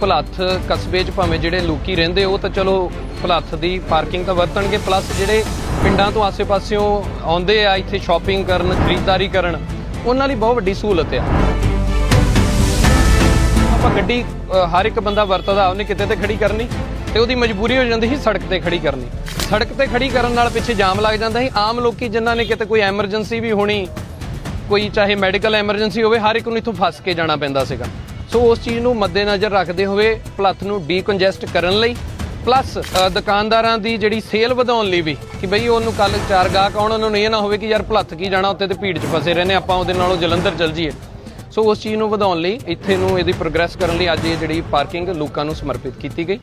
ਭਲੱਥ ਕਸਬੇ 'ਚ ਭਾਵੇਂ ਜਿਹੜੇ ਲੋਕੀ ਰਹਿੰਦੇ ਉਹ ਤਾਂ ਚਲੋ ਭਲੱਥ ਦੀ ਪਾਰਕਿੰਗ ਤਾਂ ਵਰਤਣਗੇ ਪਲੱਸ ਜਿਹੜੇ ਪਿੰਡਾਂ ਤੋਂ ਆਸੇ-ਪਾਸਿਓਂ ਆਉਂਦੇ ਆ, ਇੱਥੇ ਸ਼ਾਪਿੰਗ ਕਰਨ, ਖਰੀਦਦਾਰੀ ਕਰਨ, ਉਹਨਾਂ ਲਈ ਬਹੁਤ ਵੱਡੀ ਸਹੂਲਤ ਆ। ਆਪਾਂ ਗੱਡੀ ਹਰ ਇੱਕ ਬੰਦਾ ਵਰਤਦਾ, ਉਹਨੇ ਕਿਤੇ ਤੇ ਖੜੀ ਕਰਨੀ ਤੇ ਉਹਦੀ ਮਜਬੂਰੀ ਹੋ ਜਾਂਦੀ ਸੀ ਸੜਕ ਤੇ ਖੜੀ ਕਰਨੀ। ਸੜਕ ਤੇ ਖੜੀ ਕਰਨ ਨਾਲ ਪਿੱਛੇ ਜਾਮ ਲੱਗ ਜਾਂਦਾ ਸੀ। ਆਮ ਲੋਕੀ ਜਿਨ੍ਹਾਂ ਨੇ ਕਿਤੇ ਕੋਈ ਐਮਰਜੈਂਸੀ ਵੀ ਹੋਣੀ, ਕੋਈ ਚਾਹੇ ਮੈਡੀਕਲ ਐਮਰਜੈਂਸੀ ਹੋਵੇ, ਹਰ ਇੱਕ ਨੂੰ ਇੱਥੋਂ ਫਸ ਕੇ ਜਾਣਾ ਪੈਂਦਾ ਸੀਗਾ। ਸੋ ਉਸ ਚੀਜ਼ ਨੂੰ ਮੱਦੇਨਜ਼ਰ ਰੱਖਦੇ ਹੋਏ ਭਲੱਥ ਨੂੰ ਡੀਕੰਜੈਸਟ ਕਰਨ ਲਈ, ਪਲੱਸ ਦੁਕਾਨਦਾਰਾਂ ਦੀ ਜਿਹੜੀ ਸੇਲ ਵਧਾਉਣ ਲਈ ਵੀ, ਕਿ ਬਈ ਉਹਨੂੰ ਕੱਲ ਚਾਰ ਗਾਹਕ ਆਉਣ, ਉਹਨਾਂ ਨੂੰ ਇਹ ਨਾ ਹੋਵੇ ਕਿ ਯਾਰ ਭਲੱਥ ਕੀ ਜਾਣਾ ਉੱਤੇ ਤੇ ਭੀੜ 'ਚ ਫਸੇ ਰਹਿੰਦੇ ਆਪਾਂ ਉਹਦੇ ਨਾਲੋਂ ਜਲੰਧਰ ਚੱਲ ਜਾਈਏ। ਸੋ ਉਸ ਚੀਜ਼ ਨੂੰ ਵਧਾਉਣ ਲਈ ਇੱਥੇ ਨੂੰ ਇਹਦੀ ਪ੍ਰੋਗਰੈਸ ਕਰਨ ਲਈ ਅੱਜ ਇਹ ਜਿਹੜੀ ਪਾਰਕਿੰਗ ਲੋਕਾਂ ਨੂੰ ਸਮਰਪਿਤ ਕੀਤੀ ਗਈ।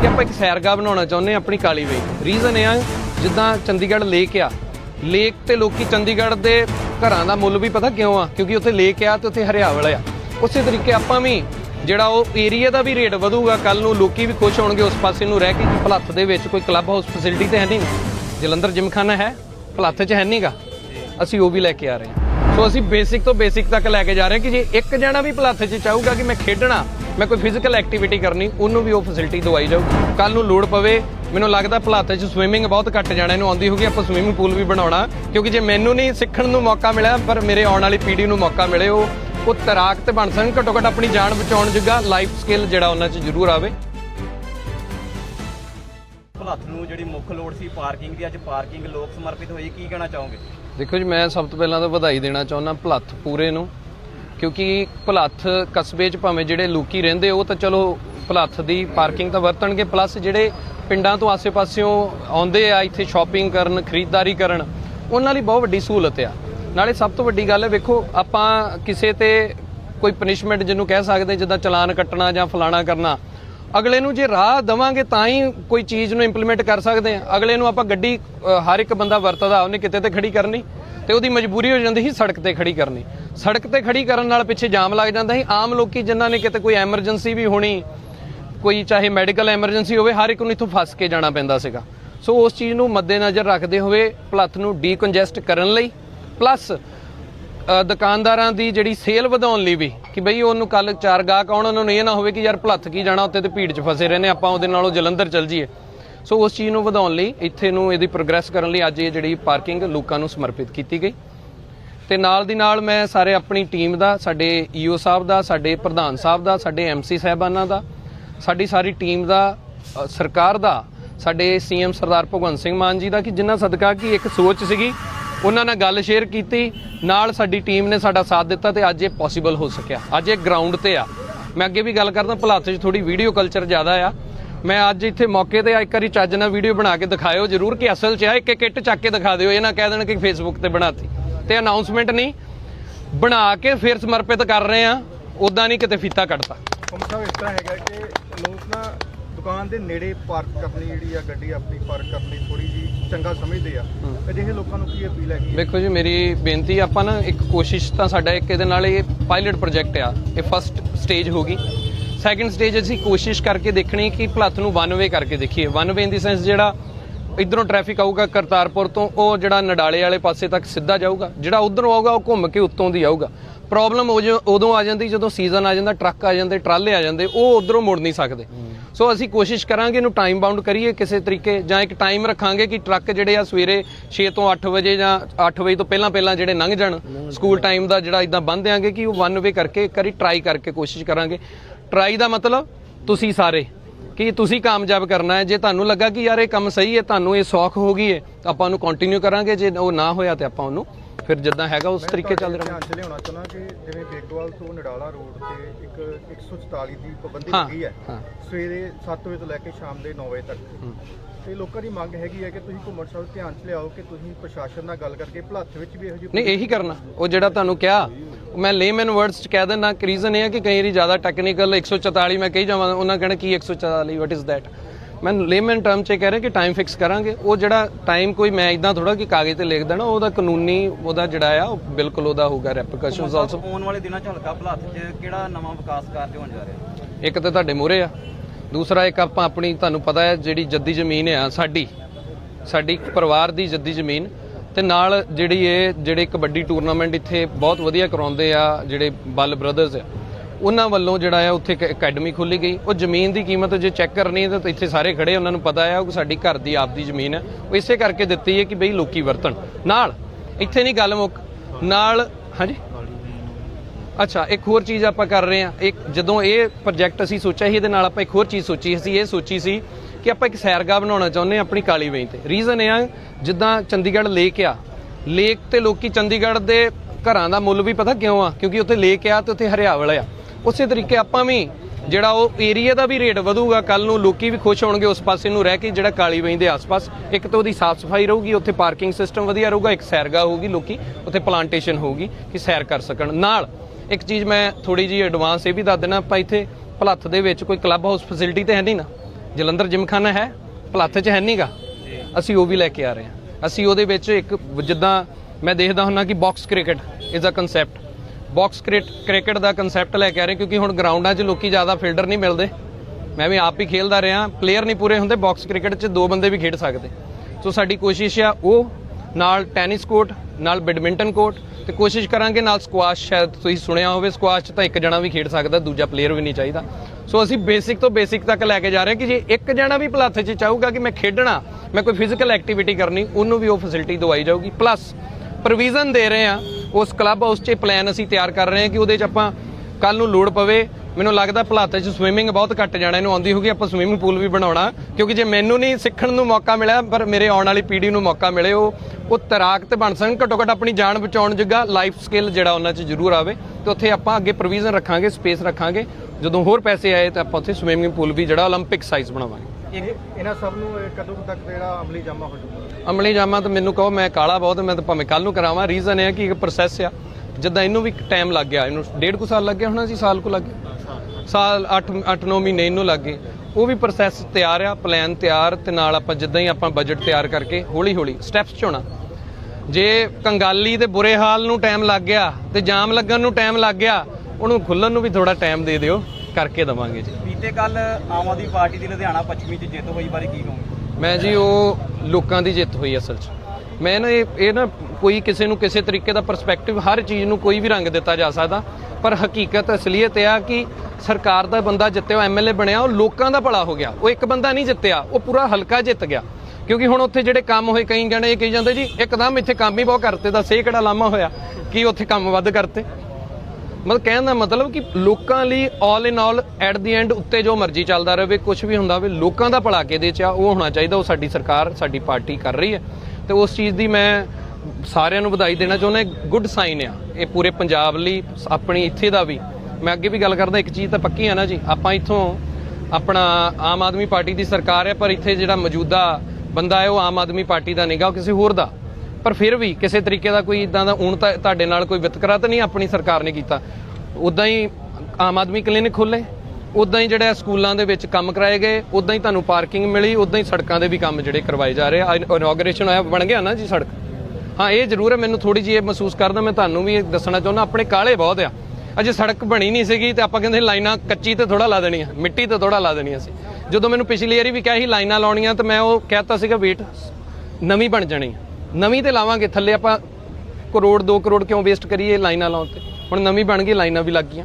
ਕਿ ਆਪਾਂ ਇੱਕ ਸੈਰਗਾਹ ਬਣਾਉਣਾ ਚਾਹੁੰਦੇ ਹਾਂ ਆਪਣੀ ਕਾਲੀ ਵੇ ਰੀਜ਼ਨ ਇਹ ਆ, ਜਿੱਦਾਂ ਚੰਡੀਗੜ੍ਹ ਲੇਕ ਆ ਲੇਕ ਤੇ ਲੋਕੀ ਚੰਡੀਗੜ੍ਹ ਦੇ ਘਰਾਂ ਦਾ ਮੁੱਲ ਵੀ ਪਤਾ ਕਿਉਂ ਆ? ਕਿਉਂਕਿ ਉੱਥੇ ਲੇਕ ਆ ਤੇ ਉੱਥੇ ਹਰਿਆਵਲ ਆ। ਉਸੇ ਤਰੀਕੇ ਆਪਾਂ ਵੀ ਜਿਹੜਾ ਉਹ ਏਰੀਆ ਦਾ ਵੀ ਰੇਟ ਵਧੂਗਾ ਕੱਲ ਨੂੰ ਲੋਕੀ ਵੀ ਖੁਸ਼ ਹੋਣਗੇ, ਉਸ ਪਾਸੇ ਨੂੰ ਰਹਿ ਕੇ ਭਲੱਥ ਦੇ ਵਿੱਚ ਕੋਈ ਕਲੱਬ ਹਾਊਸ ਫੈਸਿਲਿਟੀ ਤੇ ਹੈ ਨਹੀਂ। ਜਲੰਧਰ ਜਿਮਖਾਨਾ ਹੈ, ਭਲੱਥ 'ਚ ਹੈ ਨਹੀਂਗਾ। ਅਸੀਂ ਉਹ ਵੀ ਲੈ ਕੇ ਆ ਰਹੇ ਹਾਂ। ਸੋ ਅਸੀਂ ਬੇਸਿਕ ਤੋਂ ਬੇਸਿਕ ਤੱਕ ਲੈ ਕੇ ਜਾ ਰਹੇ ਹਾਂ ਕਿ ਜੇ ਇੱਕ ਜਣਾ ਵੀ ਭਲੱਥ 'ਚ ਚਾਹੂਗਾ ਕਿ ਮੈਂ ਖੇਡਣਾ, ਮੈਂ ਕੋਈ ਫਿਜ਼ੀਕਲ ਐਕਟੀਵਿਟੀ ਕਰਨੀ, ਉਹਨੂੰ ਵੀ ਉਹ ਫੈਸਿਲਿਟੀ ਦਵਾਈ ਜਾਊ ਕੱਲ ਨੂੰ ਲੋੜ ਪਵੇ ਮੈਨੂੰ ਲੱਗਦਾ ਭਲੱਥ 'ਚ ਸਵਿਮਿੰਗ ਬਹੁਤ ਘੱਟ ਜਾਣਾ ਇਹਨੂੰ ਆਉਂਦੀ ਹੋਗੀ ਆਪਾਂ ਸਵਿਮਿੰਗ ਪੂਲ ਵੀ ਬਣਾਉਣਾ ਕਿਉਂਕਿ ਜੇ ਮੈਨੂੰ ਨਹੀਂ ਸਿੱਖਣ ਨੂੰ ਮੌਕਾ ਮਿਲਿਆ ਪਰ ਮੇਰੇ ਆਉਣ ਵਾਲੀ ਪੀੜ੍ਹੀ ਨੂੰ ਮੌਕਾ ਮਿਲੇ ਉਹ ਉਹ ਤੈਰਾਕ ਤੇ ਬਣ ਸਕਣ ਘੱਟੋ ਘੱਟ ਆਪਣੀ ਜਾਨ ਬਚਾਉਣ ਜੋਗਾ ਲਾਈਫ ਸਕਿੱਲ ਜਿਹੜਾ ਉਹਨਾਂ 'ਚ ਜ਼ਰੂਰ ਆਵੇ। ਭਲੱਥ ਨੂੰ ਜਿਹੜੀ ਮੁੱਖ ਲੋੜ ਸੀ ਪਾਰਕਿੰਗ ਦੀ ਅੱਜ ਪਾਰਕਿੰਗ ਲੋਕ ਸਮਰਪਿਤ ਹੋਈ ਕੀ ਕਹਿਣਾ ਚਾਹੋਗੇ? ਦੇਖੋ ਜੀ ਮੈਂ ਸਭ ਤੋਂ ਪਹਿਲਾਂ ਤਾਂ ਵਧਾਈ ਦੇਣਾ ਚਾਹੁੰਦਾ ਭਲੱਥ ਪੂਰੇ ਨੂੰ ਕਿਉਂਕਿ ਭਲੱਥ ਕਸਬੇ 'ਚ ਭਾਵੇਂ ਜਿਹੜੇ ਲੋਕੀ ਰਹਿੰਦੇ ਉਹ ਤਾਂ ਚਲੋ ਭਲੱਥ ਦੀ ਪਾਰਕਿੰਗ ਤਾਂ ਵਰਤਣਗੇ ਪਲੱਸ ਜਿਹੜੇ ਪਿੰਡਾਂ ਤੋਂ ਆਸੇ-ਪਾਸਿਓਂ ਆਉਂਦੇ ਆ, ਇੱਥੇ ਸ਼ਾਪਿੰਗ ਕਰਨ, ਖਰੀਦਦਾਰੀ ਕਰਨ, ਉਹਨਾਂ ਲਈ ਬਹੁਤ ਵੱਡੀ ਸਹੂਲਤ ਆ। ਨਾਲੇ ਸਭ ਤੋਂ ਵੱਡੀ ਗੱਲ ਹੈ, ਵੇਖੋ, ਆਪਾਂ ਕਿਸੇ ਤੇ ਕੋਈ ਪਨਿਸ਼ਮੈਂਟ ਜਿਹਨੂੰ ਕਹਿ ਸਕਦੇ ਜਿੱਦਾਂ ਚਲਾਨ ਕੱਟਣਾ ਜਾਂ ਫਲਾਣਾ ਕਰਨਾ, ਅਗਲੇ ਨੂੰ ਜੇ ਰਾਹ ਦਵਾਂਗੇ ਤਾਂ ਹੀ ਕੋਈ ਚੀਜ਼ ਨੂੰ ਇੰਪਲੀਮੈਂਟ ਕਰ ਸਕਦੇ ਆ ਅਗਲੇ ਨੂੰ ਆਪਾਂ ਗੱਡੀ ਹਰ ਇੱਕ ਬੰਦਾ ਵਰਤਦਾ, ਉਹਨੇ ਕਿਤੇ ਤੇ ਖੜੀ ਕਰਨੀ ਤੇ ਉਹਦੀ ਮਜਬੂਰੀ ਹੋ ਜਾਂਦੀ ਸੀ, ਸੜਕ ਤੇ ਖੜੀ ਕਰਨੀ। ਸੜਕ ਤੇ ਖੜੀ ਕਰਨ ਨਾਲ ਪਿੱਛੇ ਜਾਮ ਲੱਗ ਜਾਂਦਾ ਸੀ। ਆਮ ਲੋਕੀ ਜਿਨ੍ਹਾਂ ਨੇ ਕਿਤੇ ਕੋਈ ਐਮਰਜੈਂਸੀ ਵੀ ਹੋਣੀ ਕੋਈ ਚਾਹੇ ਮੈਡੀਕਲ ਐਮਰਜੈਂਸੀ ਹੋਵੇ, ਹਰ ਇੱਕ ਨੂੰ ਇੱਥੋਂ ਫਸ ਕੇ ਜਾਣਾ ਪੈਂਦਾ ਸੀਗਾ। ਸੋ ਉਸ ਚੀਜ਼ ਨੂੰ ਮੱਦੇਨਜ਼ਰ ਰੱਖਦੇ ਹੋਏ ਭਲੱਥ ਨੂੰ ਡੀਕੰਜੈਸਟ ਕਰਨ ਲਈ ਪਲੱਸ ਦੁਕਾਨਦਾਰਾਂ ਦੀ ਜਿਹੜੀ ਸੇਲ ਵਧਾਉਣ ਲਈ ਵੀ, ਕਿ ਬਈ ਉਹਨੂੰ ਕੱਲ ਚਾਰ ਗਾਹਕ ਆਉਣ, ਉਹਨਾਂ ਨੂੰ ਇਹ ਨਾ ਹੋਵੇ ਕਿ ਯਾਰ ਭਲੱਥ ਕੀ ਜਾਣਾ ਉੱਤੇ ਤੇ ਭੀੜ 'ਚ ਫਸੇ ਰਹਿੰਦੇ ਆਪਾਂ ਉਹਦੇ ਨਾਲੋਂ ਜਲੰਧਰ ਚੱਲ ਜਾਈਏ। ਸੋ ਉਸ ਚੀਜ਼ ਨੂੰ ਵਧਾਉਣ ਲਈ ਇੱਥੇ ਨੂੰ ਇਹਦੀ ਪ੍ਰੋਗਰੈਸ ਕਰਨ ਲਈ ਅੱਜ ਇਹ ਜਿਹੜੀ ਪਾਰਕਿੰਗ ਲੋਕਾਂ ਨੂੰ ਸਮਰਪਿਤ ਕੀਤੀ ਗਈ। ਤੇ ਨਾਲ ਦੀ ਨਾਲ ਮੈਂ ਸਾਰੇ ਆਪਣੀ ਟੀਮ ਦਾ, ਸਾਡੇ ਈਓ ਸਾਹਿਬ ਦਾ, ਸਾਡੇ ਪ੍ਰਧਾਨ ਸਾਹਿਬ ਦਾ, ਸਾਡੇ ਐਮਸੀ ਸਾਹਿਬਾਨਾਂ ਦਾ ਸਾਡੀ ਸਾਰੀ ਟੀਮ ਦਾ ਸਰਕਾਰ ਦਾ, ਸਾਡੇ ਸੀਐਮ ਸਰਦਾਰ ਭਗਵੰਤ ਸਿੰਘ ਮਾਨ ਜੀ ਦਾ ਕਿ ਜਿਨ੍ਹਾਂ ਸਦਕਾ ਕਿ ਇੱਕ ਸੋਚ ਸੀਗੀ, ਉਹਨਾਂ ਨਾਲ ਗੱਲ ਸ਼ੇਅਰ ਕੀਤੀ, ਨਾਲ ਸਾਡੀ ਟੀਮ ਨੇ ਸਾਡਾ ਸਾਥ ਦਿੱਤਾ ਤੇ ਅੱਜ ਇਹ ਪੋਸੀਬਲ ਹੋ ਸਕਿਆ। ਅੱਜ ਇਹ ਗਰਾਊਂਡ ਤੇ ਆ। ਮੈਂ ਅੱਗੇ ਵੀ ਗੱਲ ਕਰਦਾ, ਭਲਾਤ 'ਚ ਥੋੜੀ ਵੀਡੀਓ ਕਲਚਰ ਜ਼ਿਆਦਾ ਆ। ਮੈਂ ਅੱਜ ਇੱਥੇ ਮੌਕੇ ਤੇ ਇੱਕ ਵਾਰੀ ਚੱਜ ਨਾਲ ਵੀਡੀਓ ਬਣਾ ਕੇ ਦਿਖਾਇਓ ਜਰੂਰ ਕਿ ਅਸਲ 'ਚ ਆ ਇੱਕ ਕਿੱਟ ਚੱਕ ਕੇ ਦਿਖਾ ਦਿਓ, ਇਹ ਨਾ ਕਹਿ ਦੇਣ ਕਿ ਫੇਸਬੁੱਕ ਤੇ ਬਣਾਤੀ। ਤੇ ਅਨਾਉਂਸਮੈਂਟ ਨਹੀਂ, ਬਣਾ ਕੇ ਫਿਰ ਸਮਰਪਿਤ ਕਰ ਰਹੇ ਆ ਉਦਾਂ ਨਹੀਂ ਕਿਤੇ ਫੀਤਾ ਕੱਢਤਾ। ਹੁਣ ਸਾਹਿਬ, ਇਸ ਤਰ੍ਹਾਂ ਹੈਗਾ ਕਿ ਦੁਕਾਨ ਦੇ ਨੇੜੇ ਪਾਰਕ ਕਰਨੀ ਜਿਹੜੀ ਆ ਗੱਡੀ ਆਪਣੀ ਪਾਰਕ ਕਰਨੀ ਥੋੜੀ ਜੀ ਚੰਗਾ ਸਮਝਦੇ ਆ। ਅਜਿਹੇ ਲੋਕਾਂ ਨੂੰ ਕੀ ਅਪੀਲ ਹੈਗੀ ਹੈ? ਵੇਖੋ ਜੀ ਮੇਰੀ ਬੇਨਤੀ ਆਪਾਂ ਨਾ ਇੱਕ ਕੋਸ਼ਿਸ਼ ਤਾਂ ਸਾਡਾ ਇੱਕ ਇਹਦੇ ਨਾਲ ਇਹ ਪਾਇਲਟ ਪ੍ਰੋਜੈਕਟ ਆ ਇਹ ਫਸਟ ਸਟੇਜ ਹੋਗੀ ਸੈਕੰਡ ਸਟੇਜ ਅਸੀਂ ਕੋਸ਼ਿਸ਼ ਕਰਕੇ ਦੇਖਣੀ ਕਿ ਭਲੱਥ ਨੂੰ ਵਨ ਵੇ ਕਰਕੇ ਦੇਖੀਏ। ਵਨ ਵੇ ਇਨ ਦੀ ਸੈਂਸ ਜਿਹੜਾ ਇਧਰੋਂ ਟ੍ਰੈਫਿਕ ਆਊਗਾ ਕਰਤਾਰਪੁਰ ਤੋਂ ਉਹ ਜਿਹੜਾ ਨਡਾਲੇ ਵਾਲੇ ਪਾਸੇ ਤੱਕ ਸਿੱਧਾ ਜਾਊਗਾ। ਜਿਹੜਾ ਉਧਰੋਂ ਆਊਗਾ ਉਹ ਘੁੰਮ ਕੇ ਉੱਤੋਂ ਦੀ ਆਊਗਾ। ਪ੍ਰੋਬਲਮ ਉਦੋਂ ਆ ਜਾਂਦੀ ਜਦੋਂ ਸੀਜ਼ਨ ਆ ਜਾਂਦਾ ਟਰੱਕ ਆ ਜਾਂਦੇ ਟਰਾਲੇ ਆ ਜਾਂਦੇ ਉਹ ਉਧਰੋਂ ਮੁੜ ਨਹੀਂ ਸਕਦੇ। ਸੋ ਅਸੀਂ ਕੋਸ਼ਿਸ਼ ਕਰਾਂਗੇ ਇਹਨੂੰ ਟਾਈਮ ਬਾਉਂਡ ਕਰੀਏ ਕਿਸੇ ਤਰੀਕੇ ਜਾਂ ਇੱਕ ਟਾਈਮ ਰੱਖਾਂਗੇ ਕਿ ਟਰੱਕ ਜਿਹੜੇ ਆ ਸਵੇਰੇ 6 ਤੋਂ 8 ਵਜੇ ਜਾਂ 8 ਵਜੇ ਤੋਂ ਪਹਿਲਾਂ ਪਹਿਲਾਂ ਜਿਹੜੇ ਲੰਘ ਜਾਣ ਸਕੂਲ ਟਾਈਮ ਦਾ ਜਿਹੜਾ ਇਦਾਂ ਬੰਦ ਦਿਆਂਗੇ ਕਿ ਉਹ ਵਨ ਵੇ ਕਰਕੇ ਇੱਕ ਵਾਰੀ ਟਰਾਈ ਕਰਕੇ ਕੋਸ਼ਿਸ਼ ਕਰਾਂਗੇ। ਟਰਾਈ ਦਾ ਮਤਲਬ ਤੁਸੀਂ ਸਾਰੇ ਕਿ ਤੁਸੀਂ ਕਾਮਯਾਬ ਕਰਨਾ ਹੈ। ਜੇ ਤੁਹਾਨੂੰ ਲੱਗਾ ਕਿ ਯਾਰ ਇਹ ਕੰਮ ਸਹੀ ਹੈ ਤੁਹਾਨੂੰ ਇਹ ਸੌਖ ਹੋ ਗਈ ਹੈ ਆਪਾਂ ਉਹਨੂੰ ਕੰਟੀਨਿਊ ਕਰਾਂਗੇ। ਜੇ ਉਹ ਨਾ ਹੋਇਆ ਤੇ ਆਪਾਂ ਉਹਨੂੰ ਫਿਰ ਜਿੱਦਾਂ ਹੈਗਾ ਉਸ ਤਰੀਕੇ ਚੱਲ ਰਿਹਾ। ਧਿਆਨ ਚ ਲਿਆਉਣਾ ਚਾਹੁੰਦਾ ਕਿ ਜਿਵੇਂ ਬੇਗਵਾਲ ਤੋਂ ਨਡਾਲਾ ਰੋਡ ਤੇ ਇੱਕ 144 ਦੀ ਪਾਬੰਦੀ ਹਾਂ, ਲੱਗੀ ਹੈ। ਹਾਂ। ਸਵੇਰੇ 7 ਵਜੇ ਤੋਂ ਲੈ ਕੇ ਸ਼ਾਮ ਦੇ 9 ਵਜੇ ਤੱਕ। ਤੇ ਲੋਕਾਂ ਦੀ ਮੰਗ ਹੈਗੀ ਹੈ ਕਿ ਤੁਸੀਂ ਘੁੰਮਣ ਸਾਹਿਬ ਧਿਆਨ ਚ ਲਿਆਓ ਕਿ ਤੁਸੀਂ ਪ੍ਰਸ਼ਾਸਨ ਨਾਲ ਗੱਲ ਕਰਕੇ ਭਲੱਥ ਵਿੱਚ ਵੀ ਇਹੋ ਜਿਹੀ ਨਹੀਂ ਇਹੀ ਕਰਨਾ। ਉਹ ਜਿਹੜਾ ਤੁਹਾਨੂੰ ਕਿਹਾ ਮੈਂ ਲੇਮਨ ਵਰਡਸ ਚ ਕਹਿ ਦਿੰਦਾ ਕਿ ਰੀਜ਼ਨ ਇਹ ਹੈ ਕਿ ਕਈ ਵਾਰੀ ਜ਼ਿਆਦਾ ਟੈਕਨੀਕਲ 144 ਮੈਂ ਕਹੀ ਜਾਵਾਂ ਉਹਨਾਂ ਕਹਿਣਾ ਕੀ 144 ਵਾਟ ਇਜ਼ ਦੈਟ ਮੈਂ ਲੇਮਨ ਟਰਮ ਚ ਕਹਿ ਰਿਹਾ ਕਿ ਟਾਈਮ ਫਿਕਸ ਕਰਾਂਗੇ। ਉਹ ਜਿਹੜਾ ਟਾਈਮ ਕੋਈ ਮੈਂ ਇਦਾਂ ਥੋੜਾ ਕਿ ਕਾਗਜ਼ ਤੇ ਲਿਖ ਦੇਣਾ ਉਹਦਾ ਕਾਨੂੰਨੀ ਉਹਦਾ ਜਿਹੜਾ ਆ ਉਹ ਬਿਲਕੁਲ ਉਹਦਾ ਹੋਊਗਾ ਰੈਪਰੀਕਸ਼ਨਸ ਆਲਸੋ ਆਉਣ ਵਾਲੇ ਦਿਨਾਂ ਚ ਹਲਕਾ ਭਲੱਥ 'ਚ ਕਿਹੜਾ ਨਵਾਂ ਵਿਕਾਸ ਕਾਰਜ ਹੋਣ ਜਾ ਰਿਹਾ? ਇੱਕ ਤਾਂ ਤੁਹਾਡੇ ਮੂਹਰੇ ਆ। ਦੂਸਰਾ ਇੱਕ ਆਪਾਂ ਆਪਣੀ ਤੁਹਾਨੂੰ ਪਤਾ ਹੈ ਜਿਹੜੀ ਜੱਦੀ ਜ਼ਮੀਨ ਆ ਸਾਡੀ ਸਾਡੀ ਪਰਿਵਾਰ ਦੀ ਜੱਦੀ ਜ਼ਮੀਨ। ਤੇ ਨਾਲ ਜਿਹੜੀ ਇਹ ਜਿਹੜੇ ਕਬੱਡੀ ਟੂਰਨਾਮੈਂਟ ਇੱਥੇ ਬਹੁਤ ਵਧੀਆ ਕਰਾਉਂਦੇ ਆ ਜਿਹੜੇ ਬੱਲ ਬ੍ਰਦਰਸ ਆ। ਉਹਨਾਂ ਵੱਲੋਂ ਜਿਹੜਾ ਆ ਉੱਥੇ ਇੱਕ ਅਕੈਡਮੀ ਖੋਲੀ ਗਈ। ਉਹ ਜ਼ਮੀਨ ਦੀ ਕੀਮਤ ਜੇ ਚੈੱਕ ਕਰਨੀ ਹੈ ਤਾਂ ਇੱਥੇ ਸਾਰੇ ਖੜੇ ਉਹਨਾਂ ਨੂੰ ਪਤਾ ਆ ਉਹ ਸਾਡੀ ਘਰ ਦੀ ਆਪਦੀ ਜ਼ਮੀਨ ਹੈ ਉਹ ਇਸੇ ਕਰਕੇ ਦਿੱਤੀ ਹੈ ਕਿ ਬਈ ਲੋਕੀ ਵਰਤਣ। ਨਾਲ, ਇੱਥੇ ਨਹੀਂ ਗੱਲ ਮੁੱਕ। ਨਾਲ, ਹਾਂਜੀ? ਅੱਛਾ, ਇੱਕ ਹੋਰ ਚੀਜ਼ ਆਪਾਂ ਕਰ ਰਹੇ ਹਾਂ ਇੱਕ, ਜਦੋਂ ਇਹ ਪ੍ਰੋਜੈਕਟ ਅਸੀਂ ਸੋਚਿਆ ਸੀ, ਇਹਦੇ ਨਾਲ ਆਪਾਂ ਇੱਕ ਹੋਰ ਚੀਜ਼ ਸੋਚੀ ਸੀ। ਇਹ ਸੋਚੀ ਸੀ ਕਿ ਆਪਾਂ ਇੱਕ ਸੈਰਗਾਹ ਬਣਾਉਣਾ ਚਾਹੁੰਦੇ ਹਾਂ ਆਪਣੀ ਕਾਲੀ ਵੇਈ ਤੇ। ਰੀਜ਼ਨ ਇਹ ਆ, ਜਿੱਦਾਂ ਚੰਡੀਗੜ੍ਹ ਲੇਕ ਆ। ਲੇਕ ਤੇ ਲੋਕੀ ਚੰਡੀਗੜ੍ਹ ਦੇ ਘਰਾਂ ਦਾ ਮੁੱਲ ਵੀ ਪਤਾ ਕਿਉਂ ਆ? ਕਿਉਂਕਿ ਉੱਥੇ ਲੇਕ ਆ ਤੇ ਉੱਥੇ ਹਰਿਆਵਲ ਆ। ਉਸੇ ਤਰੀਕੇ ਆਪਾਂ ਵੀ ਜਿਹੜਾ ਉਹ ਏਰੀਆ ਦਾ ਵੀ ਰੇਟ ਵਧੂਗਾ ਕੱਲ ਨੂੰ ਲੋਕੀ ਵੀ ਖੁਸ਼ ਹੋਣਗੇ, ਉਸ ਪਾਸੇ ਨੂੰ ਰਹਿ ਕੇ ਜਿਹੜਾ ਕਾਲੀ ਬਈ ਦੇ ਆਸ-ਪਾਸ, ਇੱਕ ਤਾਂ ਉਹਦੀ ਸਾਫ਼ ਸਫ਼ਾਈ ਰਹੂਗੀ, ਉੱਥੇ ਪਾਰਕਿੰਗ ਸਿਸਟਮ ਵਧੀਆ ਰਹੂਗਾ, ਇੱਕ ਸੈਰਗਾ ਹੋਊਗੀ ਲੋਕੀ, ਉੱਥੇ ਪਲਾਂਟੇਸ਼ਨ ਹੋਊਗੀ ਕਿ ਸੈਰ ਕਰ ਸਕਣ। ਨਾਲ ਇੱਕ ਚੀਜ਼ ਮੈਂ ਥੋੜੀ ਜੀ ਐਡਵਾਂਸ ਇਹ ਵੀ ਦੱਸ ਦੇਣਾ ਆਪਾਂ ਇੱਥੇ ਭਲੱਥ ਦੇ ਵਿੱਚ ਕੋਈ ਕਲੱਬ ਹਾਊਸ ਫੈਸਿਲਿਟੀ ਤੇ ਹੈ ਨਹੀਂ ਨਾ? ਜਲੰਧਰ ਜਿਮਖਾਨਾ ਹੈ, ਭਲੱਥ 'ਚ ਹੈ ਨਹੀਂਗਾ ਅਸੀਂ ਉਹ ਵੀ ਲੈ ਕੇ ਆ ਰਹੇ ਹਾਂ। ਅਸੀਂ ਉਹਦੇ ਵਿੱਚ ਇੱਕ, ਜਿੱਦਾਂ ਮੈਂ ਦੇਖਦਾ ਹੁੰਨਾ ਕਿ box cricket is a concept box cricket the concept ਲੈ ਕੇ ਆ ਰਹੇ, ਕਿਉਂਕਿ ਹੁਣ ਗਰਾਊਂਡਾਂ 'ਚ ਲੋਕੀ ਜ਼ਿਆਦਾ ਫੀਲਡਰ ਨਹੀਂ ਮਿਲਦੇ। ਮੈਂ ਵੀ ਆਪ ਹੀ ਖੇਡਦਾ ਰਿਹਾ ਪਲੇਅਰ ਨਹੀਂ ਪੂਰੇ ਹੁੰਦੇ ਬਾਕਸ ਕ੍ਰਿਕਟ 'ਚ ਦੋ ਬੰਦੇ ਵੀ ਖੇਡ ਸਕਦੇ। ਸੋ ਸਾਡੀ ਕੋਸ਼ਿਸ਼ ਆ ਉਹ, ਨਾਲ ਟੈਨਿਸ ਕੋਰਟ ਨਾਲ ਬੈਡਮਿੰਟਨ ਕੋਰਟ ਤੇ ਕੋਸ਼ਿਸ਼ ਕਰਾਂਗੇ ਨਾਲ ਸਕੁਆਸ਼ ਸ਼ਾਇਦ ਤੁਸੀਂ ਸੁਣਿਆ ਹੋਵੇ ਸਕੁਆਸ਼ 'ਚ ਤਾਂ ਇੱਕ ਜਣਾ ਵੀ ਖੇਡ ਸਕਦਾ, ਦੂਜਾ ਪਲੇਅਰ ਵੀ ਨਹੀਂ ਚਾਹੀਦਾ। ਸੋ ਅਸੀਂ ਬੇਸਿਕ ਤੋਂ ਬੇਸਿਕ ਤੱਕ ਲੈ ਕੇ ਜਾ ਰਹੇ ਹਾਂ ਕਿ ਜੇ ਇੱਕ ਜਣਾ ਵੀ ਭਲਾਥੇ 'ਚ ਚਾਹੂਗਾ ਕਿ ਮੈਂ ਖੇਡਣਾ, ਮੈਂ ਕੋਈ ਫਿਜ਼ੀਕਲ ਐਕਟੀਵਿਟੀ ਕਰਨੀ, ਉਹਨੂੰ ਵੀ ਉਹ ਫੈਸਿਲਿਟੀ ਦਵਾਈ ਜਾਊਗੀ। ਪਲੱਸ ਪ੍ਰੋਵੀਜ਼ਨ ਦੇ ਰਹੇ ਆ ਉਸ ਕਲੱਬ ਹਾਊਸ 'ਚ ਪਲਾਨ ਅਸੀਂ ਤਿਆਰ ਕਰ ਰਹੇ ਹਾਂ ਕਿ ਉਹਦੇ 'ਚ ਆਪਾਂ ਕੱਲ ਨੂੰ ਲੋੜ ਪਵੇ ਮੈਨੂੰ ਲੱਗਦਾ ਭਲਾਤੇ 'ਚ ਸਵਿਮਿੰਗ ਬਹੁਤ ਘੱਟ ਜਾਣਾ ਇਹਨੂੰ ਆਉਂਦੀ ਹੋਗੀ ਆਪਾਂ ਸਵਿਮਿੰਗ ਪੂਲ ਵੀ ਬਣਾਉਣਾ ਕਿਉਂਕਿ ਜੇ ਮੈਨੂੰ ਨਹੀਂ ਸਿੱਖਣ ਨੂੰ ਮੌਕਾ ਮਿਲਿਆ ਪਰ ਮੇਰੇ ਆਉਣ ਵਾਲੀ ਪੀੜ੍ਹੀ ਨੂੰ ਮੌਕਾ ਮਿਲੇ ਉਹ ਉਹ ਤੈਰਾਕ ਤੇ ਬਣ ਸਕਣ ਘੱਟੋ ਘੱਟ ਆਪਣੀ ਜਾਨ ਬਚਾਉਣ ਜੋਗਾ ਲਾਈਫ ਸਕਿੱਲ ਜਿਹੜਾ ਉਹਨਾਂ 'ਚ ਜ਼ਰੂਰ ਆਵੇ ਤੇ ਉੱਥੇ ਆਪਾਂ ਅੱਗੇ ਪ੍ਰੋਵੀਜ਼ਨ ਰੱਖਾਂਗੇ ਸਪੇਸ ਰੱਖਾਂਗੇ ਜਦੋਂ ਹੋਰ ਪੈਸੇ ਆਏ ਤਾਂ ਆਪਾਂ ਉੱਥੇ ਸਵਿਮਿੰਗ ਪੂਲ ਵੀ ਜਿਹੜਾ 올림픽 ਸਾਈਜ਼ ਬਣਾਵਾਂਗੇ ਇਹ ਇਹਨਾਂ ਸਭ ਨੂੰ ਇਹ ਕਦੋਂ ਤੱਕ ਜਿਹੜਾ ਅਮਲੀ ਜਾਮਾ ਹੋ ਜਾਊਗਾ? ਅਮਲੀ ਜਾਮਾ ਤਾਂ ਮੈਨੂੰ ਕਹੋ, ਮੈਂ ਕਾਲਾ ਬਹੁਤ, ਮੈਂ ਤਾਂ ਭਾਵੇਂ ਕੱਲ ਨੂੰ ਕਰਾਵਾਂ। ਰੀਜ਼ਨ ਇਹ ਹੈ ਕਿ ਇੱਕ ਪ੍ਰੋਸੈਸ ਆ। ਜਿੱਦਾਂ ਇਹਨੂੰ ਵੀ ਟਾਈਮ ਲੱਗ ਗਿਆ। ਇਹਨੂੰ ਡੇਢ ਕੁ ਸਾਲ ਲੱਗ ਗਿਆ ਹੋਣਾ ਸੀ? ਸਾਲ ਕੁ ਲੱਗ ਗਿਆ ਸਾਲ 8 8 9 ਮਹੀਨੇ ਇਹਨੂੰ ਲੱਗ ਗਏ। ਉਹ ਵੀ ਪ੍ਰੋਸੈਸ ਤਿਆਰ ਆ ਪਲਾਨ ਤਿਆਰ, ਤੇ ਨਾਲ ਆਪਾਂ ਜਿੱਦਾਂ ਹੀ ਆਪਾਂ ਬਜਟ ਤਿਆਰ ਕਰਕੇ ਹੌਲੀ ਹੌਲੀ ਸਟੈਪਸ ਚ ਹੋਣਾ ਜੇ ਕੰਗਾਲੀ ਦੇ ਬੁਰੇ ਹਾਲ ਨੂੰ ਟਾਈਮ ਲੱਗ ਗਿਆ, ਤੇ ਜਾਮ ਲੱਗਣ ਨੂੰ ਟਾਈਮ ਲੱਗ ਗਿਆ, ਉਹਨੂੰ ਖੁੱਲਣ ਨੂੰ ਵੀ ਥੋੜਾ ਟਾਈਮ ਦੇ ਦਿਓ। ਕਰਕੇ ਦਵਾਂਗੇ ਜੀ। ਬੀਤੇ ਕੱਲ ਆਮ ਆਦਮੀ ਪਾਰਟੀ ਦੀ ਲੁਧਿਆਣਾ ਪੱਛਮੀ 'ਚ ਜਿੱਤ ਹੋਈ ਬਾਰੇ ਕੀ ਕਹੋਗੇ? ਮੈਂ ਜੀ ਉਹ ਲੋਕਾਂ ਦੀ ਜਿੱਤ ਹੋਈ ਅਸਲ 'ਚ। ਮੈਂ ਨਾ ਇਹ ਨਾ ਕੋਈ ਕਿਸੇ ਨੂੰ ਕਿਸੇ ਤਰੀਕੇ ਦਾ ਪਰਸਪੈਕਟਿਵ ਹਰ ਚੀਜ਼ ਨੂੰ ਕੋਈ ਵੀ ਰੰਗ ਦਿੱਤਾ ਜਾ ਸਕਦਾ, ਪਰ ਹਕੀਕਤ ਅਸਲੀਅਤ ਇਹ ਆ ਕਿ ਸਰਕਾਰ ਦਾ ਬੰਦਾ ਜਿੱਤਿਆ ਐਮਐਲਏ ਬਣਿਆ, ਉਹ ਲੋਕਾਂ ਦਾ ਭਲਾ ਹੋ ਗਿਆ। ਉਹ ਇੱਕ ਬੰਦਾ ਨਹੀਂ ਜਿੱਤਿਆ, ਉਹ ਪੂਰਾ ਹਲਕਾ ਜਿੱਤ ਗਿਆ। ਕਿਉਂਕਿ ਹੁਣ ਉੱਥੇ ਜਿਹੜੇ ਕੰਮ ਹੋਏ, ਕਈ ਕਹਿੰਦੇ ਇਹ ਕਹੀ ਜਾਂਦੇ ਜੀ, ਇੱਕਦਮ ਇੱਥੇ ਕੰਮ ਹੀ ਬਹੁਤ ਕਰਤੇ ਦਾ ਸੇ ਕਿਹੜਾ ਲਾਮਾ ਹੋਇਆ, ਕਿ ਉੱਥੇ ਕੰਮ ਵੱਧ ਕਰਤੇ। ਮਤਲਬ ਕਹਿਣ ਦਾ ਮਤਲਬ ਕਿ ਲੋਕਾਂ ਲਈ ਆਲ ਇਨ ਆਲ ਐਟ ਦੀ ਐਂਡ ਉੱਤੇ ਜੋ ਮਰਜ਼ੀ ਚੱਲਦਾ ਰਹੇ ਕੁਝ ਵੀ ਹੁੰਦਾ ਹੋਵੇ, ਲੋਕਾਂ ਦਾ ਭਲਾ ਕਿਹਦੇ ਚ ਆ, ਉਹ ਹੋਣਾ ਚਾਹੀਦਾ, ਉਹ ਸਾਡੀ ਸਰਕਾਰ, ਸਾਡੀ ਪਾਰਟੀ ਕਰ ਰਹੀ ਹੈ। ਤੇ ਉਸ ਚੀਜ਼ ਦੀ ਮੈਂ ਸਾਰਿਆਂ ਨੂੰ ਵਧਾਈ ਦੇਣਾ ਚਾਹੁੰਦਾ ਗੁੱਡ ਸਾਈਨ ਆ। ਇਹ ਪੂਰੇ ਪੰਜਾਬ ਲਈ, ਆਪਣੀ ਇੱਥੇ ਦਾ ਵੀ। ਮੈਂ ਅੱਗੇ ਵੀ ਗੱਲ ਕਰਦਾ, ਇੱਕ ਚੀਜ਼ ਤਾਂ ਪੱਕੀ ਆ ਨਾ ਜੀ, ਆਪਾਂ ਇੱਥੋਂ ਆਪਣਾ ਆਮ ਆਦਮੀ ਪਾਰਟੀ ਦੀ ਸਰਕਾਰ ਹੈ, ਪਰ ਇੱਥੇ ਜਿਹੜਾ ਮੌਜੂਦਾ ਬੰਦਾ ਹੈ, ਉਹ ਆਮ ਆਦਮੀ ਪਾਰਟੀ ਦਾ ਨਹੀਂਗਾ ਉਹ ਕਿਸੇ ਹੋਰ ਦਾ। ਪਰ ਫਿਰ ਵੀ ਕਿਸੇ ਤਰੀਕੇ ਦਾ ਕੋਈ ਇਦਾਂ ਦਾ ਹੁਣ ਤਾਂ ਤੁਹਾਡੇ ਨਾਲ ਕੋਈ ਵਿਤਕਰਾ ਤਾਂ ਨਹੀਂ ਆਪਣੀ ਸਰਕਾਰ ਨੇ ਕੀਤਾ? ਉਦਾਂ ਹੀ ਆਮ ਆਦਮੀ ਕਲੀਨਿਕ ਖੋਲੇ ਉਦਾਂ ਹੀ ਜਿਹੜਾ ਸਕੂਲਾਂ ਦੇ ਵਿੱਚ ਕੰਮ ਕਰਾਏ ਗਏ ਉਦਾਂ ਹੀ ਤੁਹਾਨੂੰ ਪਾਰਕਿੰਗ ਮਿਲੀ ਉਦਾਂ ਹੀ ਸੜਕਾਂ ਦੇ ਵੀ ਕੰਮ ਜਿਹੜੇ ਕਰਵਾਏ ਜਾ ਰਹੇ ਆ। ਇਨੋਗ੍ਰੇਸ਼ਨ ਹੋਇਆ, ਬਣ ਗਿਆ ਨਾ ਜੀ ਸੜਕ? ਹਾਂ, ਇਹ ਜ਼ਰੂਰ ਹੈ, ਮੈਨੂੰ ਥੋੜੀ ਜਿਹੀ ਇਹ ਮਹਿਸੂਸ ਕਰਦਾ, ਮੈਂ ਤੁਹਾਨੂੰ ਵੀ ਇਹ ਦੱਸਣਾ ਚਾਹੁੰਦਾ, ਆਪਣੇ ਕਾਲੇ ਬਹੁਤ ਆ। ਅਜੇ ਸੜਕ ਬਣੀ ਨਹੀਂ ਸੀਗੀ ਤੇ ਆਪਾਂ ਕਹਿੰਦੇ ਲਾਈਨਾਂ ਕੱਚੀ ਤੇ ਥੋੜਾ ਲਾ ਦੇਣੀਆਂ, ਮਿੱਟੀ ਤੇ ਥੋੜਾ ਲਾ ਦੇਣੀਆਂ ਸੀ। ਜਦੋਂ ਮੈਨੂੰ ਪਿਛਲੀ ਵਾਰੀ ਵੀ ਕਿਹਾ ਸੀ ਲਾਈਨਾਂ ਲਾਉਣੀਆਂ, ਤੇ ਮੈਂ ਉਹ ਕਹਿਤਾ ਸੀਗਾ ਵੇਟ ਨਵੀਂ ਬਣ ਜਾਣੀ ਨਵੀਂ ਤੇ ਲਾਵਾਂਗੇ ਥੱਲੇ ਆਪਾਂ ਕਰੋੜ 2 ਕਰੋੜ ਕਿਉਂ ਵੇਸਟ ਕਰੀਏ ਲਾਈਨਾਂ ਲਾਉਣ ਤੇ? ਹੁਣ ਨਵੀਂ ਬਣ ਗਈ ਲਾਈਨਾਂ ਵੀ ਲੱਗ ਗਈਆਂ।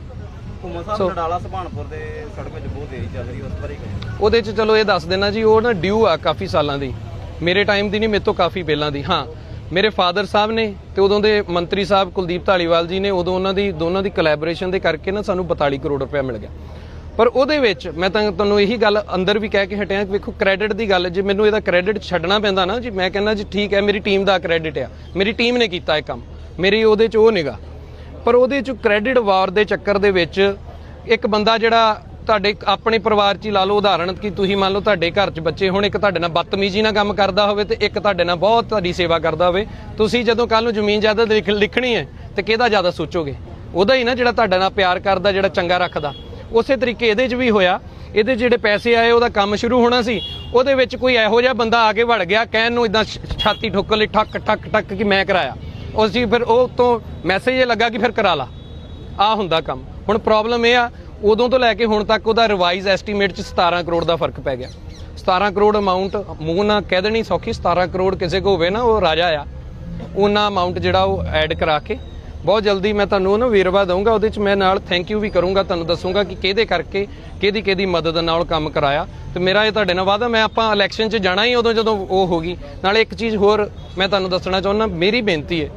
ਘੁੰਮੋ ਸਾਹਿਬ ਨਡਾਲਾ ਸੁਭਾਨਪੁਰ ਦੇ ਸੜਕ ਵਿੱਚ ਬਹੁਤ ਦੇਰੀ ਚੱਲ ਰਹੀ ਉਸ ਬਾਰੇ ਕਹੋ ਉਹਦੇ ਚ ਚਲੋ ਇਹ ਦੱਸ ਦੇਣਾ ਜੀ ਉਹ ਨਾ ਡਿਊ ਆ ਕਾਫੀ ਸਾਲਾਂ ਦੀ। ਮੇਰੇ ਟਾਈਮ ਦੀ ਨਹੀਂ ਮੇਰੇ ਤੋਂ ਕਾਫੀ ਪਹਿਲਾਂ ਦੀ। ਹਾਂ ਮੇਰੇ ਫਾਦਰ ਸਾਹਿਬ ਨੇ ਤੇ ਉਦੋਂ ਦੇ ਮੰਤਰੀ ਸਾਹਿਬ ਕੁਲਦੀਪ ਢਾਲੀਵਾਲ ਜੀ ਨੇ ਉਦੋਂ ਉਹਨਾਂ ਦੀ ਦੋਨਾਂ ਦੀ ਕੋਲੈਬੋਰੇਸ਼ਨ ਦੇ ਕਰਕੇ ਨਾ ਸਾਨੂੰ 42 ਕਰੋੜ ਰੁਪਏ ਮਿਲ ਗਿਆ। ਪਰ ਉਹਦੇ ਵਿੱਚ ਮੈਂ ਤਾਂ ਤੁਹਾਨੂੰ ਇਹੀ ਗੱਲ ਅੰਦਰ ਵੀ ਕਹਿ ਕੇ ਹਟਿਆ ਕਿ ਵੇਖੋ ਕ੍ਰੈਡਿਟ ਦੀ ਗੱਲ, ਜੇ ਮੈਨੂੰ ਇਹਦਾ ਕ੍ਰੈਡਿਟ ਛੱਡਣਾ ਪੈਂਦਾ ਨਾ, ਜੀ ਮੈਂ ਕਹਿੰਦਾ ਜੀ ਠੀਕ ਹੈ, ਮੇਰੀ ਟੀਮ ਦਾ ਕ੍ਰੈਡਿਟ ਆ, ਮੇਰੀ ਟੀਮ ਨੇ ਕੀਤਾ ਇਹ ਕੰਮ, ਮੇਰੀ ਉਹਦੇ ਚ ਉਹ ਨਿਗਾ ਪਰ ਉਹਦੇ ਚ ਕ੍ਰੈਡਿਟ ਵਾਰ ਦੇ ਚੱਕਰ ਦੇ ਵਿੱਚ ਇੱਕ ਬੰਦਾ ਜਿਹੜਾ ਤੁਹਾਡੇ ਆਪਣੇ ਪਰਿਵਾਰ 'ਚ ਹੀ ਲਾ ਲਓ ਉਦਾਹਰਣ ਕਿ ਤੁਸੀਂ ਮੰਨ ਲਓ ਤੁਹਾਡੇ ਘਰ 'ਚ ਬੱਚੇ ਹੁਣ, ਇੱਕ ਤੁਹਾਡੇ ਨਾਲ ਬਦਤਮੀਜ਼ੀ ਨਾਲ ਕੰਮ ਕਰਦਾ ਹੋਵੇ ਤੇ ਇੱਕ ਤੁਹਾਡੇ ਨਾਲ ਬਹੁਤ ਤੁਹਾਡੀ ਸੇਵਾ ਕਰਦਾ ਹੋਵੇ, ਤੁਸੀਂ ਜਦੋਂ ਕੱਲ ਨੂੰ ਜ਼ਮੀਨ ਜਾਇਦਾਦ ਲਿਖ- ਲਿਖਣੀ ਹੈ, ਤੇ ਕਿਹਦਾ ਜ਼ਿਆਦਾ ਸੋਚੋਗੇ? ਉਹਦਾ ਹੀ ਨਾ ਜਿਹੜਾ ਤੁਹਾਡੇ ਨਾਲ ਪਿਆਰ ਕਰਦਾ, ਜਿਹੜਾ ਚੰਗਾ ਰੱਖਦਾ। ਉਸੇ ਤਰੀਕੇ ਇਹਦੇ 'ਚ ਵੀ ਹੋਇਆ। ਇਹਦੇ ਜਿਹੜੇ ਪੈਸੇ ਆਏ, ਉਹਦਾ ਕੰਮ ਸ਼ੁਰੂ ਹੋਣਾ ਸੀ। ਉਹਦੇ ਵਿੱਚ ਕੋਈ ਇਹੋ ਜਿਹਾ ਬੰਦਾ ਆ ਕੇ ਵੜ ਗਿਆ, ਕਹਿਣ ਨੂੰ ਇਦਾਂ ਛਾਤੀ ਠੋਕਰ ਲਈ, ਠੱਕ ਠੱਕ ਠੱਕ ਕਿ ਮੈਂ ਕਰਾਇਆ। ਉਸ ਜੀ ਫਿਰ ਉਹ ਤੋਂ ਮੈਸੇਜ ਇਹ ਲੱਗਾ ਕਿ ਫਿਰ ਕਰਾ ਲਾ। ਆ ਹੁੰਦਾ ਕੰਮ। ਹੁਣ ਪ੍ਰੋਬਲਮ ਇਹ ਆ, ਉਦੋਂ ਤੋਂ ਲੈ ਕੇ ਹੁਣ ਤੱਕ ਉਹਦਾ ਰਿਵਾਈਜ਼ ਐਸਟੀਮੇਟ ਚ 17 ਕਰੋੜ ਦਾ ਫ਼ਰਕ ਪੈ ਗਿਆ। 17 ਕਰੋੜ ਅਮਾਉਂਟ ਮੂੰਹ ਨਾਲ ਕਹਿ ਦੇਣੀ ਸੌਖੀ 17 ਕਰੋੜ ਕਿਸੇ ਕੋ ਹੋਵੇ ਨਾ, ਉਹ ਰਾਜਾ ਆ। ਉਹਨਾਂ ਅਮਾਉਂਟ ਜਿਹੜਾ ਉਹ ਐਡ ਕਰਾ ਕੇ ਬਹੁਤ ਜਲਦੀ ਮੈਂ ਤੁਹਾਨੂੰ ਨਾ ਵੇਰਵਾ ਦਊਂਗਾ, ਉਹਦੇ ਚ ਮੈਂ ਨਾਲ ਥੈਂਕ ਯੂ ਵੀ ਕਰੂੰਗਾ, ਤੁਹਾਨੂੰ ਦੱਸੂੰਗਾ ਕਿ ਕਿਹਦੇ ਕਰਕੇ ਕਿਹਦੀ ਕਿਹਦੀ ਮਦਦ ਨਾਲ ਕੰਮ ਕਰਾਇਆ। ਤੇ ਮੇਰਾ ਇਹ ਤੁਹਾਡੇ ਨਾਲ ਵਾਅਦਾ, ਮੈਂ ਆਪਾਂ ਇਲੈਕਸ਼ਨ 'ਚ ਜਾਣਾ ਹੀ ਉਦੋਂ ਜਦੋਂ ਉਹ ਹੋਗੀ ਨਾਲੇ ਇੱਕ ਚੀਜ਼ ਹੋਰ ਮੈਂ ਤੁਹਾਨੂੰ ਦੱਸਣਾ ਚਾਹੁੰਦਾ ਮੇਰੀ ਬੇਨਤੀ ਹੈ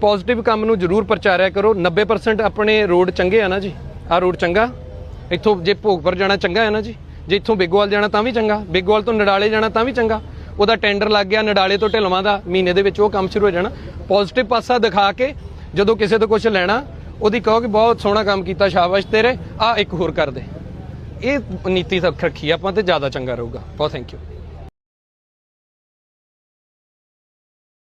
ਪੋਜ਼ਿਟਿਵ ਕੰਮ ਨੂੰ ਜ਼ਰੂਰ ਪ੍ਰਚਾਰਿਆ ਕਰੋ। 90% ਆਪਣੇ ਰੋਡ ਚੰਗੇ ਆ ਨਾ ਜੀ? ਆਹ ਰੋਡ ਚੰਗਾ? ਇੱਥੋਂ ਜੇ ਭੋਗਪੁਰ ਜਾਣਾ ਚੰਗਾ ਹੈ ਨਾ ਜੀ? ਜੇ ਇੱਥੋਂ ਬੇਗੋਵਾਲ ਜਾਣਾ ਤਾਂ ਵੀ ਚੰਗਾ, ਬੇਗੋਵਾਲ ਤੋਂ ਨਡਾਲੇ ਜਾਣਾ ਤਾਂ ਵੀ ਚੰਗਾ। ਉਹਦਾ ਟੈਂਡਰ ਲੱਗ ਗਿਆ, ਨਡਾਲੇ ਤੋਂ ਢਿਲਵਾਂ ਦਾ ਮਹੀਨੇ ਦੇ ਵਿੱਚ ਉਹ ਕੰਮ ਸ਼ੁਰੂ ਹੋ ਜਾਣਾ। ਪੋਜ਼ਿਟਿਵ ਪਾਸਾ ਦਿਖਾ ਕੇ ਜਦੋਂ ਕਿਸੇ ਤੋਂ ਕੁਝ ਲੈਣਾ, ਉਹਦੀ ਕਹੋ ਕਿ ਬਹੁਤ ਸੋਹਣਾ ਕੰਮ ਕੀਤਾ, ਸ਼ਾਬਾਸ਼ ਤੇਰੇ ਆ ਇੱਕ ਹੋਰ ਕਰ ਦੇ। ਇਹ ਨੀਤੀ ਤੱਕ ਰੱਖੀ, ਆਪਾਂ ਤੇ ਜ਼ਿਆਦਾ ਚੰਗਾ ਰਹੂਗਾ। ਬਹੁਤ ਥੈਂਕ ਯੂ